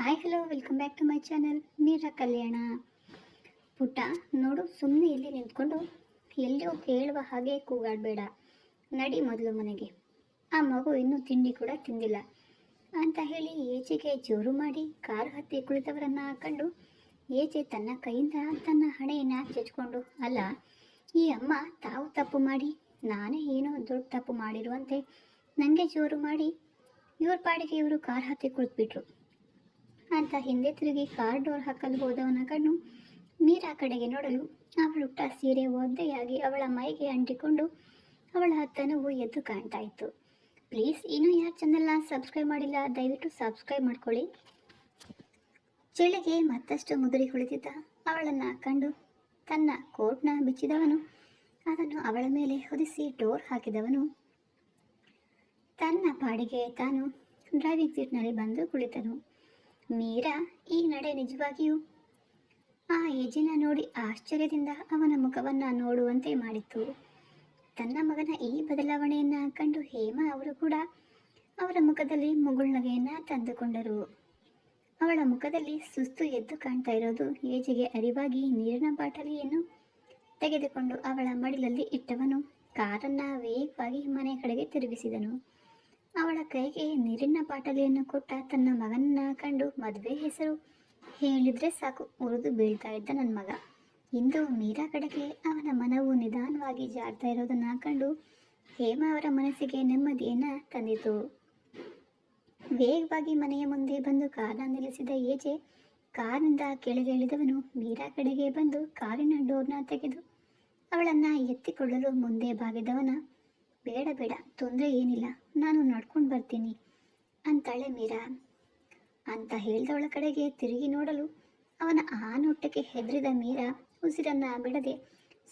Hi hello welcome back to my channel Meera Kalyana ಪುಟ್ಟ, ನೋಡು ಸುಮ್ಮನೆ ಇಲ್ಲಿ ನಿಂತ್ಕೊಂಡು ಎಲ್ಲೋ ಕೇಳುವ ಹಾಗೆ ಕೂಗಾಡಬೇಡ. ನಡಿ ಮೊದಲು ಮನೆಗೆ. ಆ ಮಗು ಇನ್ನೂ ತಿಂಡಿ ಕೂಡ ತಿಂದಿಲ್ಲ. ಅಂತ ಹೇಳಿ ಏಚೆಗೆ ಜೋರು ಮಾಡಿ ಕಾರು ಹತ್ತಿ ಕುಳಿತವರನ್ನು ಹಾಕೊಂಡು ಏಚೆ ತನ್ನ ಕೈಯಿಂದ ತನ್ನ ಹಣೆಯನ್ನು ಚಚ್ಕೊಂಡು, ಅಲ್ಲ, ಈ ಅಮ್ಮ ತಾವು ತಪ್ಪು ಮಾಡಿ, ನಾನೇ ಏನೋ ದೊಡ್ಡ ತಪ್ಪು ಮಾಡಿರುವಂತೆ. ನನಗೆ ಜೋರು ಮಾಡಿ ಇವ್ರ ಪಾಡಿಗೆ ಇವರು ಕಾರ್ ಹತ್ತಿ ಕುಳಿತುಬಿಟ್ರು. ಅಂತ ಹಿಂದೆ ತಿರುಗಿ ಕಾರ್ ಡೋರ್ ಹಾಕಲು ಹೋದವನ ಕಣ್ಣು ಮೀರಾ ಕಡೆಗೆ ನೋಡಲು ಅವಳುಟ್ಟ ಸೀರೆ ಒದ್ದೆಯಾಗಿ ಅವಳ ಮೈಗೆ ಅಂಟಿಕೊಂಡು ಅವಳ ಹತ್ತನವು ಎದ್ದು ಕಾಣ್ತಾ ಇತ್ತು. ಪ್ಲೀಸ್ ಇನ್ನೂ ಯಾರು ಚಾನಲ್ನ ಸಬ್ಸ್ಕ್ರೈಬ್ ಮಾಡಿಲ್ಲ, ದಯವಿಟ್ಟು ಸಬ್ಸ್ಕ್ರೈಬ್ ಮಾಡ್ಕೊಳ್ಳಿ. ಚಳಿಗೆ ಮತ್ತಷ್ಟು ಮುದುರಿ ಕುಳಿತಿದ್ದ ಅವಳನ್ನು ಕಂಡು ತನ್ನ ಕೋಟ್ನ ಬಿಚ್ಚಿದವನು, ಅದನ್ನು ಅವಳ ಮೇಲೆ ಹೊದಿಸಿ ಡೋರ್ ಹಾಕಿದವನು. ತನ್ನ ಪಾಡಿಗೆ ತಾನು ಡ್ರೈವಿಂಗ್ ಸೀಟ್ನಲ್ಲಿ ಬಂದು ಕುಳಿತನು. ಮೀರಾ, ಈ ನಡೆ ನಿಜವಾಗಿಯೂ? ಆ ಏಜಿನ ನೋಡಿ ಆಶ್ಚರ್ಯದಿಂದ ಅವನ ಮುಖವನ್ನು ನೋಡುವಂತೆ ಮಾಡಿತು. ತನ್ನ ಮಗನ ಈ ಬದಲಾವಣೆಯನ್ನು ಕಂಡು ಹೇಮಾ ಅವರು ಕೂಡ ಅವರ ಮುಖದಲ್ಲಿ ಮುಗುಳ್ನಗೆಯನ್ನು ತಂದುಕೊಂಡರು. ಅವಳ ಮುಖದಲ್ಲಿ ಸುಸ್ತು ಎದ್ದು ಕಾಣ್ತಾ ಇರೋದು ಏಜಿಗೆ ಅರಿವಾಗಿ ನೀರಿನ ಬಾಟಲಿಯನ್ನು ತೆಗೆದುಕೊಂಡು ಅವಳ ಮಡಿಲಲ್ಲಿ ಇಟ್ಟವನು. ಕಾರನ್ನು ವೇಗವಾಗಿ ಮನೆ ಕಡೆಗೆ ತಿರುಗಿಸಿದನು. ಅವಳ ಕೈಗೆ ನೀರಿನ ಬಾಟಲಿಯನ್ನು ಕೊಟ್ಟ ತನ್ನ ಮಗನನ್ನ ಕಂಡು ಮದುವೆ ಹೆಸರು ಹೇಳಿದ್ರೆ ಸಾಕು ಉರಿದು ಬೀಳ್ತಾ ಇದ್ದ ನನ್ನ ಮಗ. ಇಂದು ಮೀರಾ ಕಡೆಗೆ ಅವನ ಮನವು ನಿಧಾನವಾಗಿ ಜಾಡ್ತಾ ಇರೋದನ್ನ ಕಂಡು ಹೇಮ ಅವರ ಮನಸ್ಸಿಗೆ ನೆಮ್ಮದಿಯನ್ನ ತಂದಿತು. ವೇಗವಾಗಿ ಮನೆಯ ಮುಂದೆ ಬಂದು ಕಾರನ್ನ ನಿಲ್ಲಿಸಿದ ಏಜೆ ಕಾರಿನಿಂದ ಕೆಳಗೆ ಇಳಿದವನು ಮೀರಾ ಕಡೆಗೆ ಬಂದು ಕಾರಿನ ಡೋರ್ನ ತೆಗೆದು ಅವಳನ್ನ ಎತ್ತಿಕೊಳ್ಳಲು ಮುಂದೆ ಬಾಗಿದವನ ಬೇಡ ಬೇಡ, ತೊಂದರೆ ಏನಿಲ್ಲ. ನಾನು ನಡ್ಕೊಂಡು ಬರ್ತೀನಿ ಅಂತಾಳೆ ಮೀರಾ. ಅಂತ ಹೇಳಿದವಳ ಕಡೆಗೆ ತಿರುಗಿ ನೋಡಲು ಅವನ ಆ ನೋಟಕ್ಕೆ ಹೆದರಿದ ಮೀರಾ ಉಸಿರನ್ನ ಬಿಡದೆ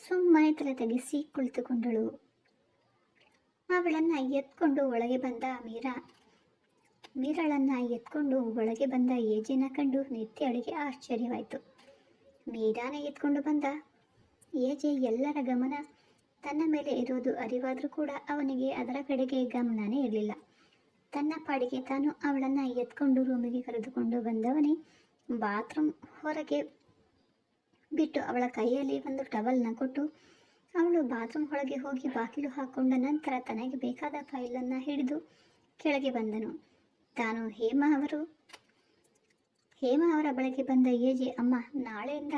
ಸುಮ್ಮನೆ ತಲೆ ತೆಗೆಸಿ ಕುಳಿತುಕೊಂಡಳು. ಅವಳನ್ನ ಎತ್ಕೊಂಡು ಒಳಗೆ ಬಂದ ಮೀರಾ. ಮೀರಾಳನ್ನ ಎತ್ಕೊಂಡು ಒಳಗೆ ಬಂದ ಏಜೆನ ಕಂಡು ನಿತ್ಯಳಿಗೆ ಆಶ್ಚರ್ಯವಾಯಿತು. ಮೀರಾನೇ ಎತ್ಕೊಂಡು ಬಂದ. ಏಜೆ ಎಲ್ಲರ ಗಮನ ತನ್ನ ಮೇಲೆ ಇರೋದು ಅರಿವಾದರೂ ಕೂಡ ಅವನಿಗೆ ಅದರ ಕಡೆಗೆ ಗಮನನೇ ಇರಲಿಲ್ಲ. ತನ್ನ ಪಾಡಿಗೆ ತಾನು ಅವಳನ್ನು ಎತ್ಕೊಂಡು ರೂಮಿಗೆ ಕರೆದುಕೊಂಡು ಬಂದವನೇ ಬಾತ್ರೂಮ್ ಹೊರಗೆ ಬಿಟ್ಟು ಅವಳ ಕೈಯಲ್ಲಿ ಒಂದು ಟವಲ್ನ ಕೊಟ್ಟು ಅವಳು ಬಾತ್ರೂಮ್ ಒಳಗೆ ಹೋಗಿ ಬಾಗಿಲು ಹಾಕೊಂಡ ನಂತರ ತನಗೆ ಬೇಕಾದ ಫೈಲನ್ನು ಹಿಡಿದು ಕೆಳಗೆ ಬಂದನು. ತಾನು, ಹೇಮಾ ಅವರು, ಹೇಮಾ ಅವರ ಬಳಿಗೆ ಬಂದ ಏಜೆ, ಅಮ್ಮ, ನಾಳೆಯಿಂದ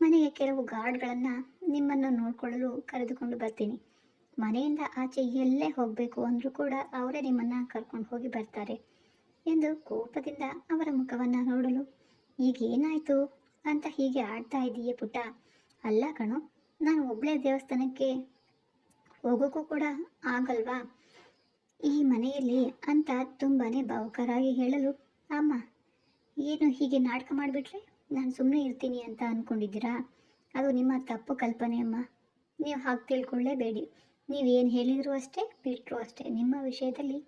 ಮನೆಗೆ ಕೆಲವು ಗಾರ್ಡ್ಗಳನ್ನು ನಿಮ್ಮನ್ನು ನೋಡಿಕೊಳ್ಳಲು ಕರೆದುಕೊಂಡು ಬರ್ತೀನಿ. ಮನೆಯಿಂದ ಆಚೆ ಎಲ್ಲೇ ಹೋಗಬೇಕು ಅಂದರೂ ಕೂಡ ಅವರೇ ನಿಮ್ಮನ್ನು ಕರ್ಕೊಂಡು ಹೋಗಿ ಬರ್ತಾರೆ ಎಂದು ಕೋಪದಿಂದ ಅವರ ಮುಖವನ್ನು ನೋಡಲು, ಈಗ ಏನಾಯಿತು? ಅಂತ ಹೀಗೆ ಆಡ್ತಾ ಇದೀಯ ಪುಟ್ಟ. ಅಲ್ಲ ಕಣೋ, ನಾನು ಒಬ್ಬಳೇ ದೇವಸ್ಥಾನಕ್ಕೆ ಹೋಗೋಕ್ಕೂ ಕೂಡ ಆಗಲ್ವಾ? ಈ ಮನೆಯಲ್ಲಿ ಅಂತ ತುಂಬಾ ಭಾವುಕರಾಗಿ ಹೇಳಲು, ಅಮ್ಮ, ಏನು ಹೀಗೆ ನಾಟಕ ಮಾಡಿಬಿಟ್ರೆ? ನಾನು ಸುಮ್ಮನೆ ಇರ್ತೀನಿ ಅಂತ ಅಂದ್ಕೊಂಡಿದ್ದೀರಾ ಅದು ನಿಮ್ಮ ತಪ್ಪು ಕಲ್ಪನೆ ಅಮ್ಮ. ನೀವು ಹಾಗೆ ತಿಳ್ಕೊಳ್ಳೇಬೇಡಿ. ಏನು ಹೇಳಿದರೂ ಅಷ್ಟೇ ಬಿಟ್ಟರು ಅಷ್ಟೇ. ನಿಮ್ಮ ವಿಷಯದಲ್ಲಿ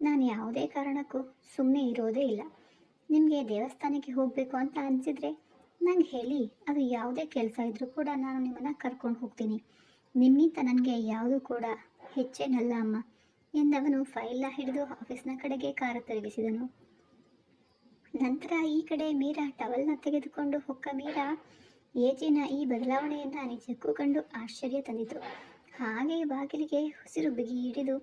ನಾನು ಯಾವುದೇ ಕಾರಣಕ್ಕೂ ಸುಮ್ಮನೆ ಇರೋದೇ ಇಲ್ಲ. ನಿಮಗೆ ದೇವಸ್ಥಾನಕ್ಕೆ ಹೋಗಬೇಕು ಅಂತ ಅನಿಸಿದರೆ ನಂಗೆ ಹೇಳಿ. ಅದು ಯಾವುದೇ ಕೆಲಸ ಇದ್ದರೂ ಕೂಡ ನಾನು ನಿಮ್ಮನ್ನು ಕರ್ಕೊಂಡು ಹೋಗ್ತೀನಿ. ನಿಮ್ಮಿಂದ ನನಗೆ ಯಾವುದು ಕೂಡ ಹೆಚ್ಚೇನಲ್ಲ ಅಮ್ಮ. ಎಂದವನು ಫೈಲ್ನ ಹಿಡಿದು ಆಫೀಸ್ನ ಕಡೆಗೆ ಕಾರ ತಿರುಗಿಸಿದನು. ನಂತರ ಈ ಕಡೆ ಮೀರಾ ಟವಲ್ನ ತೆಗೆದುಕೊಂಡು ಹೊಕ್ಕ ಮೀರಾ ಏಜಿನ ಈ ಬದಲಾವಣೆಯನ್ನು ನಿಜಕ್ಕೂ ಕಂಡು ಆಶ್ಚರ್ಯ ತಂದಿತು. ಹಾಗೆ ಬಾಗಿಲಿಗೆ ಉಸಿರು ಬಿಗಿ ಹಿಡಿದು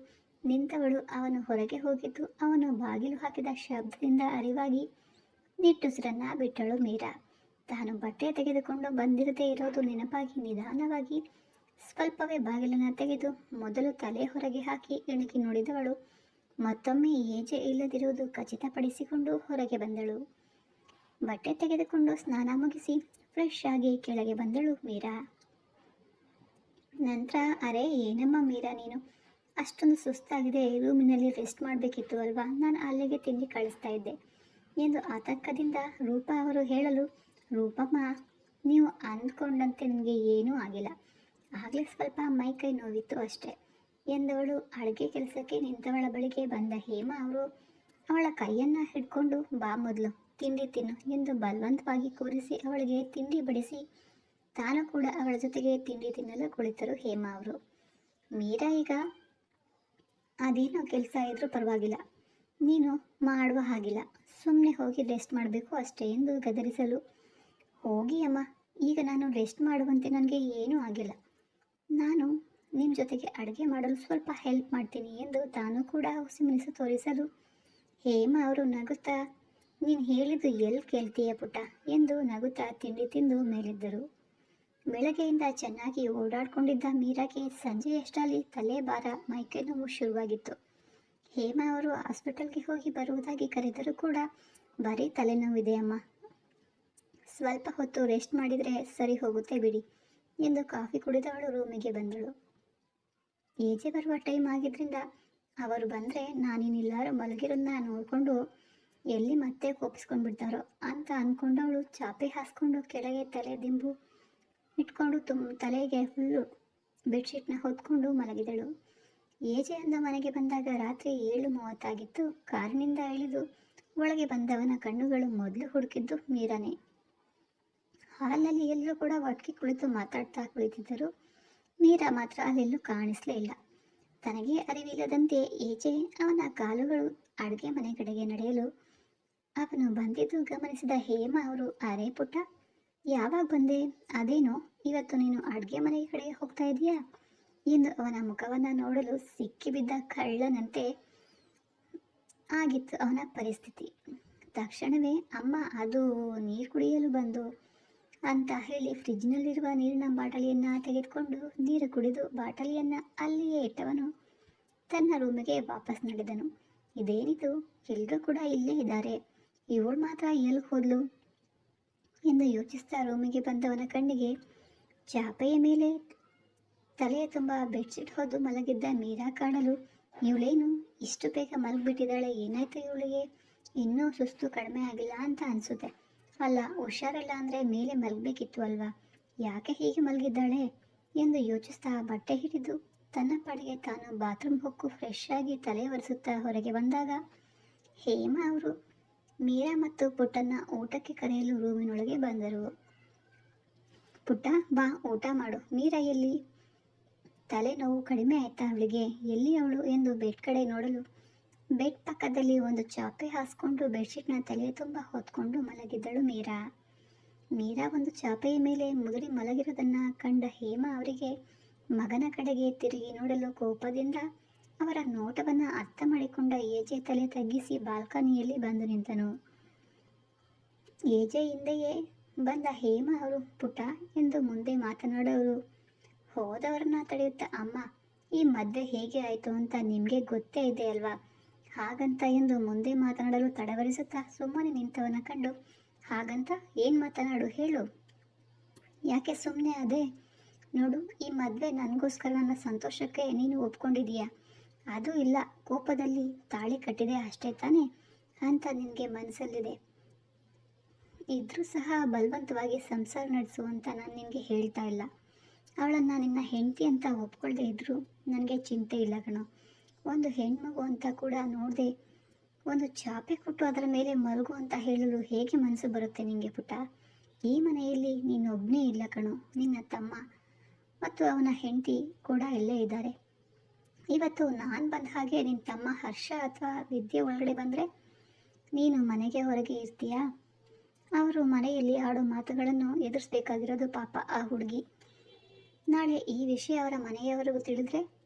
ನಿಂತವಳು ಅವನು ಹೊರಗೆ ಹೋಗಿದ್ದು ಅವನು ಬಾಗಿಲು ಹಾಕಿದ ಶಬ್ದದಿಂದ ಅರಿವಾಗಿ, ನಿಟ್ಟುಸಿರನ್ನ ಬಿಟ್ಟಳು ಮೀರಾ. ತಾನು ಬಟ್ಟೆ ತೆಗೆದುಕೊಂಡು ಬಂದಿರದೇ ಇರೋದು ನೆನಪಾಗಿ ನಿಧಾನವಾಗಿ ಸ್ವಲ್ಪವೇ ಬಾಗಿಲನ್ನು ತೆಗೆದು ಮೊದಲು ತಲೆ ಹೊರಗೆ ಹಾಕಿ ಇಣುಕಿ ನೋಡಿದವಳು ಮತ್ತೊಮ್ಮೆ ಏಜೆ ಇಲ್ಲದಿರುವುದು ಖಚಿತಪಡಿಸಿಕೊಂಡು ಹೊರಗೆ ಬಂದಳು. ಬಟ್ಟೆ ತೆಗೆದುಕೊಂಡು ಸ್ನಾನ ಮುಗಿಸಿ ಫ್ರೆಶ್ ಆಗಿ ಕೆಳಗೆ ಬಂದಳು ಮೀರಾ. ನಂತರ, ಅರೆ, ಏನಮ್ಮ ಮೀರಾ ನೀನು? ಅಷ್ಟೊಂದು ಸುಸ್ತಾಗಿದೆ, ರೂಮಿನಲ್ಲಿ ರೆಸ್ಟ್ ಮಾಡಬೇಕಿತ್ತು ಅಲ್ವಾ? ನಾನು ಅಲ್ಲಿಗೆ ತಿಂಡಿ ಕಳಿಸ್ತಾ ಇದ್ದೆ. ಎಂದು ಆತಂಕದಿಂದ ರೂಪ ಅವರು ಹೇಳಲು, ರೂಪಮ್ಮ, ನೀವು ಅಂದ್ಕೊಂಡಂತೆ ನನಗೆ ಏನೂ ಆಗಿಲ್ಲ. ಆಗಲೇ ಸ್ವಲ್ಪ ಮೈ ಕೈ ನೋವಿತ್ತು ಅಷ್ಟೇ. ಎಂದವಳು ಅಡುಗೆ ಕೆಲಸಕ್ಕೆ ನಿಂತವಳ ಬಳಿಗೆ ಬಂದ ಹೇಮಾ ಅವರು, ಅವಳ ಕೈಯನ್ನು ಹಿಡ್ಕೊಂಡು, ಬಾ ಮೊದಲು, ತಿಂಡಿ ತಿನ್ನು ಎಂದು ಬಲವಂತವಾಗಿ ಕೂರಿಸಿ ಅವಳಿಗೆ ತಿಂಡಿ ಬಡಿಸಿ, ತಾನು ಕೂಡ ಅವಳ ಜೊತೆಗೆ ತಿಂಡಿ ತಿನ್ನಲು ಕುಳಿತರು ಹೇಮಾ ಅವರು. ಮೀರಾ ಈಗ ಅದೇನೋ ಕೆಲಸ ಇದ್ರೂ ಪರವಾಗಿಲ್ಲ, ನೀನು ಮಾಡುವ ಹಾಗಿಲ್ಲ ಸುಮ್ಮನೆ ಹೋಗಿ ರೆಸ್ಟ್ ಮಾಡಬೇಕು ಅಷ್ಟೇ ಎಂದು ಗದರಿಸಲು, ಹೋಗಿ ಅಮ್ಮ, ಈಗ ನಾನು ರೆಸ್ಟ್ ಮಾಡುವಂತೆ ನನಗೆ ಏನೂ ಆಗಿಲ್ಲ, ನಾನು ನಿಮ್ಮ ಜೊತೆಗೆ ಅಡುಗೆ ಮಾಡಲು ಸ್ವಲ್ಪ ಹೆಲ್ಪ್ ಮಾಡ್ತೀನಿ ಎಂದು ತಾನು ಕೂಡ ಹುಸಿಮಿನಿಸು ತೋರಿಸಲು ಹೇಮ ಅವರು ನಗುತ್ತಾ? ನೀನು ಹೇಳಿದ್ದು ಎಲ್ಲಿ ಕೇಳ್ತೀಯ ಪುಟ್ಟ? ಎಂದು ನಗುತ್ತಾ ತಿಂಡಿ ತಿಂದು ಮೇಲಿದ್ದರು. ಬೆಳಗ್ಗೆಯಿಂದ ಚೆನ್ನಾಗಿ ಓಡಾಡ್ಕೊಂಡಿದ್ದ ಮೀರಾಗೆ ಸಂಜೆಯಷ್ಟಲ್ಲಿ ತಲೆ ಭಾರ ಮೈಕೈ ನೋವು ಶುರುವಾಗಿತ್ತು. ಹೇಮ ಅವರು ಹಾಸ್ಪಿಟಲ್ಗೆ ಹೋಗಿ ಬರುವುದಾಗಿ ಕರೆದರೂ ಕೂಡ ಬರೀ ತಲೆನೋವಿದೆ ಅಮ್ಮ. ಸ್ವಲ್ಪ ಹೊತ್ತು ರೆಸ್ಟ್ ಮಾಡಿದರೆ ಸರಿ ಹೋಗುತ್ತೆ ಬಿಡಿ ಎಂದು ಕಾಫಿ ಕುಡಿದವಳು ರೂಮಿಗೆ ಬಂದಳು. ಏಜೆ ಬರುವ ಟೈಮ್ ಆಗಿದ್ದರಿಂದ ಅವರು ಬಂದರೆ ನಾನಿನ್ನೆಲ್ಲರೂ ಮಲಗಿರೋದನ್ನ ನೋಡಿಕೊಂಡು ಎಲ್ಲಿ ಮತ್ತೆ ಕೋಪಿಸ್ಕೊಂಡು ಬಿಡ್ತಾರೋ ಅಂತ ಅಂದ್ಕೊಂಡವಳು ಚಾಪೆ ಹಾಸ್ಕೊಂಡು ಕೆಳಗೆ ತಲೆ ದಿಂಬು ಇಟ್ಕೊಂಡು ತುಮ್ ತಲೆಗೆ ಫುಲ್ಲು ಬೆಡ್ಶೀಟ್ನ ಹೊತ್ಕೊಂಡು ಮಲಗಿದಳು. ಏಜೆ ಅಂದ ಮನೆಗೆ ಬಂದಾಗ ರಾತ್ರಿ ಏಳು ಮೂವತ್ತಾಗಿತ್ತು. ಕಾರಿನಿಂದ ಇಳಿದು ಒಳಗೆ ಬಂದವನ ಕಣ್ಣುಗಳು ಮೊದಲು ಹುಡುಕಿದ್ದು ಮೀರಾನೆ. ಹಾಲಲ್ಲಿ ಎಲ್ಲರೂ ಕೂಡ ಒಟ್ಟಿಗೆ ಕುಳಿತು ಮಾತಾಡ್ತಾ ಕುಳಿತಿದ್ದರು. ಮೀರಾ ಮಾತ್ರ ಅಲ್ಲೆಲ್ಲೂ ಕಾಣಿಸಲೇ ಇಲ್ಲ. ತನಗೆ ಅರಿವಿಲ್ಲದಂತೆ ಈಚೆ ಅವನ ಕಾಲುಗಳು ಅಡುಗೆ ಮನೆ ಕಡೆಗೆ ನಡೆಯಲು ಅವನು ಬಂದಿದ್ದು ಗಮನಿಸಿದ ಹೇಮ ಅವರು ಅರೆ ಪುಟ್ಟ ಯಾವಾಗ ಬಂದೆ? ಅದೇನೋ? ಇವತ್ತು ನೀನು ಅಡುಗೆ ಮನೆ ಕಡೆ ಹೋಗ್ತಾ ಇದೀಯಾ? ಎಂದು ಅವನ ಮುಖವನ್ನು ನೋಡಲು ಸಿಕ್ಕಿಬಿದ್ದ ಕಳ್ಳನಂತೆ ಆಗಿತ್ತು ಅವನ ಪರಿಸ್ಥಿತಿ. ತಕ್ಷಣವೇ, ಅಮ್ಮ, ಅದು ನೀರು ಕುಡಿಯಲು ಬಂದು ಅಂತ ಹೇಳಿ ಫ್ರಿಜ್ನಲ್ಲಿರುವ ನೀರಿನ ಬಾಟಲಿಯನ್ನು ತೆಗೆದುಕೊಂಡು ನೀರು ಕುಡಿದು ಬಾಟಲಿಯನ್ನು ಅಲ್ಲಿಯೇ ಇಟ್ಟವನು. ತನ್ನ ರೂಮಿಗೆ ವಾಪಸ್ ನಡೆದನು. ಇದೇನಿದು? ಎಲ್ಲರೂ ಕೂಡ ಇಲ್ಲೇ ಇದ್ದಾರೆ. ಇವಳು ಮಾತ್ರ ಎಲ್ಲಿ ಹೋದ್ಲು? ಎಂದು ಯೋಚಿಸ್ತಾ ರೂಮಿಗೆ ಬಂದವನ ಕಣ್ಣಿಗೆ ಚಾಪೆಯ ಮೇಲೆ ತಲೆಯ ತುಂಬ ಬೆಡ್ಶೀಟ್ ಹೊದ್ದು ಮಲಗಿದ್ದ ಮೀರಾ ಕಾಣಲು, ಇವಳೇನು? ಇಷ್ಟು ಬೇಗ ಮಲಗಿಬಿಟ್ಟಿದ್ದಾಳೆ? ಏನಾಯ್ತು ಇವಳಿಗೆ? ಇನ್ನೂ ಸುಸ್ತು ಕಡಿಮೆ ಆಗಿಲ್ಲ ಅಂತ ಅನಿಸುತ್ತೆ. ಅಲ್ಲ, ಹುಷಾರಿಲ್ಲ ಅಂದರೆ ಮೇಲೆ ಮಲಗಬೇಕಿತ್ತು ಅಲ್ವಾ? ಯಾಕೆ ಹೀಗೆ ಮಲಗಿದ್ದಾಳೆ? ಎಂದು ಯೋಚಿಸ್ತಾ ಬಟ್ಟೆ ಹಿಡಿದು ತನ್ನ ಪಾಡಿಗೆ ತಾನು ಬಾತ್ರೂಮ್ ಹೊಕ್ಕು ಫ್ರೆಶ್ ಆಗಿ ತಲೆ ಒರೆಸುತ್ತಾ ಹೊರಗೆ ಬಂದಾಗ, ಹೇಮ ಅವರು ಮೀರಾ ಮತ್ತು ಪುಟ್ಟನ್ನ ಊಟಕ್ಕೆ ಕರೆಯಲು ರೂಮಿನೊಳಗೆ ಬಂದರು. ಪುಟ್ಟ, ಬಾ, ಊಟ ಮಾಡು. ಮೀರಾ ಎಲ್ಲಿ? ತಲೆನೋವು ಕಡಿಮೆ ಆಯ್ತಾ ಅವಳಿಗೆ? ಎಲ್ಲಿ ಅವಳು ಎಂದು ಬೆಡ್ ಕಡೆ ನೋಡಲು ಬೆಡ್ ಪಕ್ಕದಲ್ಲಿ ಒಂದು ಚಾಪೆ ಹಾಸ್ಕೊಂಡು ಬೆಡ್ಶೀಟ್ನ ತಲೆಯ ತುಂಬ ಹೊತ್ಕೊಂಡು ಮಲಗಿದ್ದಳು ಮೀರಾ. ಮೀರಾ ಒಂದು ಚಾಪೆಯ ಮೇಲೆ ಮುದುರಿ ಮಲಗಿರೋದನ್ನು ಕಂಡ ಹೇಮ ಅವರಿಗೆ ಮಗನ ಕಡೆಗೆ ತಿರುಗಿ ನೋಡಲು ಕೋಪದಿಂದ ಅವರ ನೋಟವನ್ನು ಅರ್ಥ ಮಾಡಿಕೊಂಡ ಏಜೆ ತಲೆ ತಗ್ಗಿಸಿ ಬಾಲ್ಕನಿಯಲ್ಲಿ ಬಂದು ನಿಂತನು. ಏಜೆ ಹಿಂದೆಯೇ ಬಂದ ಹೇಮ ಅವರು ಪುಟ ಎಂದು ಮುಂದೆ ಮಾತನಾಡೋರು. ಹೋದವರನ್ನ ತಡೆಯುತ್ತಾ ಅಮ್ಮ, ಈ ಮದ್ವೆ ಹೇಗೆ ಆಯಿತು ಅಂತ ನಿಮಗೆ ಗೊತ್ತೇ ಇದೆ ಅಲ್ವಾ? ಹಾಗಂತ ಎಂದು ಮುಂದೆ ಮಾತನಾಡಲು ತಡವರಿಸುತ್ತಾ ಸುಮ್ಮನೆ ನಿಂತವನ ಕಂಡು, ಹಾಗಂತ ಏನು ಮಾತನಾಡು ಹೇಳು. ಯಾಕೆ ಸುಮ್ಮನೆ ಅದೇ? ನೋಡು, ಈ ಮದುವೆ ನನಗೋಸ್ಕರ ನನ್ನ ಸಂತೋಷಕ್ಕೆ ನೀನು ಒಪ್ಕೊಂಡಿದೀಯಾ ಅದು ಇಲ್ಲ, ಕೋಪದಲ್ಲಿ ತಾಳಿ ಕಟ್ಟಿದೆ ಅಷ್ಟೇ ತಾನೇ ಅಂತ ನಿನಗೆ ಮನಸ್ಸಲ್ಲಿದೆ ಇದ್ರೂ ಸಹ ಬಲವಂತವಾಗಿ ಸಂಸಾರ ನಡೆಸು ಅಂತ ನಾನು ನಿನಗೆ ಹೇಳ್ತಾ ಇಲ್ಲ. ಅವಳನ್ನು ನಿನ್ನ ಹೆಂಡತಿ ಅಂತ ಒಪ್ಕೊಳ್ಳದೆ ಇದ್ದರೂ ನನಗೆ ಚಿಂತೆ ಇಲ್ಲ ಕಣೋ. ಒಂದು ಹೆಣ್ಮಗು ಅಂತ ಕೂಡ ನೋಡದೆ ಒಂದು ಚಾಪೆ ಕೊಟ್ಟು ಅದರ ಮೇಲೆ ಮಲಗು ಅಂತ ಹೇಳಲು ಹೇಗೆ ಮನಸ್ಸು ಬರುತ್ತೆ ನಿಮಗೆ ಪುಟ್ಟ? ಈ ಮನೆಯಲ್ಲಿ ನೀನೊಬ್ಬನೇ ಇಲ್ಲ ಕಣು, ನಿನ್ನ ತಮ್ಮ ಮತ್ತು ಅವನ ಹೆಂಡತಿ ಕೂಡ ಇಲ್ಲೇ ಇದ್ದಾರೆ. ಇವತ್ತು ನಾನು ಬಂದ ಹಾಗೆ ನಿನ್ನ ತಮ್ಮ ಹರ್ಷ ಅಥವಾ ವಿದ್ಯೆ ಒಳಗಡೆ ಬಂದರೆ ನೀನು ಮನೆಗೆ ಹೊರಗೆ ಇರ್ತೀಯಾ? ಅವರು ಮನೆಯಲ್ಲಿ ಆಡೋ ಮಾತುಗಳನ್ನು ಎದುರಿಸ್ಬೇಕಾಗಿರೋದು ಪಾಪ ಆ ಹುಡುಗಿ. ನಾಳೆ ಈ ವಿಷಯ ಅವರ ಮನೆಯವರಿಗೂ ತಿಳಿದ್ರೆ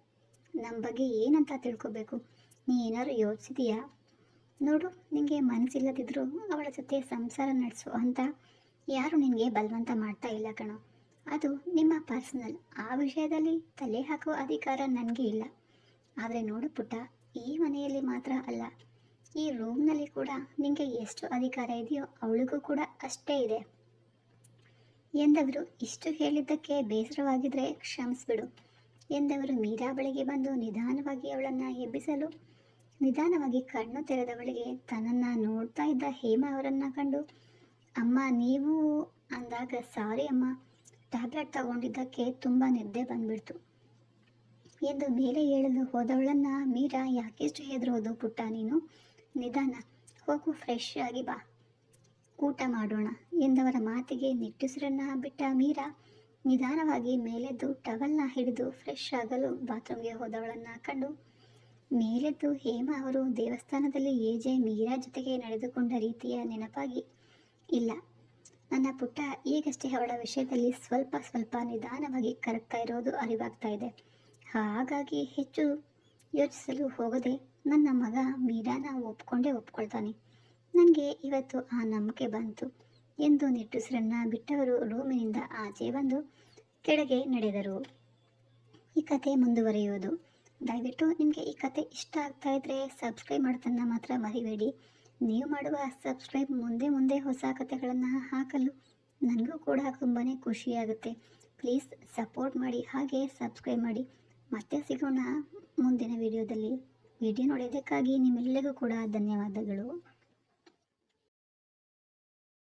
ನಮ್ಮ ಬಗ್ಗೆ ಏನಂತ ತಿಳ್ಕೊಬೇಕು? ನೀ ಏನಾದ್ರು ಯೋಚಿಸಿದೀಯಾ? ನೋಡು ನಿನಗೆ ಮನಸ್ಸಿಲ್ಲದಿದ್ದರೂ ಅವಳ ಜೊತೆ ಸಂಸಾರ ನಡೆಸು ಅಂತ ಯಾರು ನಿನಗೆ ಬಲವಂತ ಮಾಡ್ತಾ ಇಲ್ಲ ಕಣೋ. ಅದು ನಿಮ್ಮ ಪರ್ಸನಲ್. ಆ ವಿಷಯದಲ್ಲಿ ತಲೆ ಹಾಕುವ ಅಧಿಕಾರ ನನಗೆ ಇಲ್ಲ. ಆದರೆ ನೋಡು ಪುಟ್ಟ, ಈ ಮನೆಯಲ್ಲಿ ಮಾತ್ರ ಅಲ್ಲ. ಈ ರೂಮ್ನಲ್ಲಿ ಕೂಡ ನಿನಗೆ ಎಷ್ಟು ಅಧಿಕಾರ ಇದೆಯೋ ಅವಳಿಗೂ ಕೂಡ ಅಷ್ಟೇ ಇದೆ. ಎಂದವರು ಇಷ್ಟು ಹೇಳಿದ್ದಕ್ಕೆ ಬೇಸರವಾಗಿದ್ರೆ ಕ್ಷಮಿಸ್ಬಿಡು. ಎಂದವರು ಮೀರಾ ಬಳಿಗೆ ಬಂದು ನಿಧಾನವಾಗಿ ಅವಳನ್ನು ಎಬ್ಬಿಸಲು, ನಿಧಾನವಾಗಿ ಕಣ್ಣು ತೆರೆದವಳಿಗೆ ತನ್ನನ್ನು ನೋಡ್ತಾ ಇದ್ದ ಹೇಮ ಅವರನ್ನು ಕಂಡು, ಅಮ್ಮ, ನೀವು ಅಂದಾಗ ಸಾರಿ ಅಮ್ಮ. ಟ್ಯಾಬ್ಲೆಟ್ ತಗೊಂಡಿದ್ದಕ್ಕೆ ತುಂಬ ನಿದ್ದೆ ಬಂದ್ಬಿಡ್ತು ಎಂದು ಮೇಲೆ ಹೇಳಲು ಹೋದವಳನ್ನು ಮೀರಾ ಯಾಕೆಷ್ಟು ಹೆದರೋದು ಪುಟ್ಟ ನೀನು? ನಿಧಾನ, ಹೋಗು, ಫ್ರೆಶ್ ಆಗಿ ಬಾ. ಊಟ ಮಾಡೋಣ ಎಂದವರ ಮಾತಿಗೆ ನಿಟ್ಟುಸಿರನ್ನ ಬಿಟ್ಟ ಮೀರಾ ನಿಧಾನವಾಗಿ ಮೇಲೆದ್ದು ಟವಲ್ನ ಹಿಡಿದು ಫ್ರೆಶ್ ಆಗಲು ಬಾತ್ರೂಮ್ಗೆ ಹೋದವಳನ್ನು ಕಂಡು, ಮೇಲೆದ್ದು ಹೇಮ ಅವರು ದೇವಸ್ಥಾನದಲ್ಲಿ ಏಜೆ ಮೀರಾ ಜೊತೆಗೆ ನಡೆದುಕೊಂಡ ರೀತಿಯ ನೆನಪಾಗಿ, ಇಲ್ಲ, ನನ್ನ ಪುಟ್ಟ ಈಗಷ್ಟೇ ಅವಳ ವಿಷಯದಲ್ಲಿ ಸ್ವಲ್ಪ ಸ್ವಲ್ಪ ನಿಧಾನವಾಗಿ ಕರಗ್ತಾ ಇರೋದು ಅರಿವಾಗ್ತಾ ಇದೆ. ಹಾಗಾಗಿ ಹೆಚ್ಚು ಯೋಚಿಸಲು ಹೋಗದೆ ನನ್ನ ಮಗ ಮೀರಾನ ಒಪ್ಕೊಂಡೇ ಒಪ್ಕೊಳ್ತಾನೆ. ನನಗೆ ಇವತ್ತು ಆ ನಂಬಿಕೆ ಬಂತು. ಎಂದು ನಿಟ್ಟುಸಿರನ್ನ ಬಿಟ್ಟವರು ರೂಮಿನಿಂದ ಆಚೆ ಬಂದು ಕೆಳಗೆ ನಡೆದರು. ಈ ಕತೆ ಮುಂದುವರಿಯುವುದು. ದಯವಿಟ್ಟು ನಿಮಗೆ ಈ ಕತೆ ಇಷ್ಟ ಆಗ್ತಾ ಇದ್ರೆ ಸಬ್ಸ್ಕ್ರೈಬ್ ಮಾಡೋದನ್ನು ಮಾತ್ರ ಮರಿಬೇಡಿ. ನೀವು ಮಾಡುವ ಸಬ್ಸ್ಕ್ರೈಬ್ ಮುಂದೆ ಮುಂದೆ ಹೊಸ ಕಥೆಗಳನ್ನು ಹಾಕಲು ನನಗೂ ಕೂಡ ತುಂಬಾ ಖುಷಿಯಾಗುತ್ತೆ. ಪ್ಲೀಸ್ ಸಪೋರ್ಟ್ ಮಾಡಿ, ಹಾಗೆ ಸಬ್ಸ್ಕ್ರೈಬ್ ಮಾಡಿ. ಮತ್ತೆ ಸಿಗೋಣ ಮುಂದಿನ ವಿಡಿಯೋದಲ್ಲಿ. ವಿಡಿಯೋ ನೋಡೋದಕ್ಕಾಗಿ ನಿಮ್ಮೆಲ್ಲರಿಗೂ ಕೂಡ ಧನ್ಯವಾದಗಳು.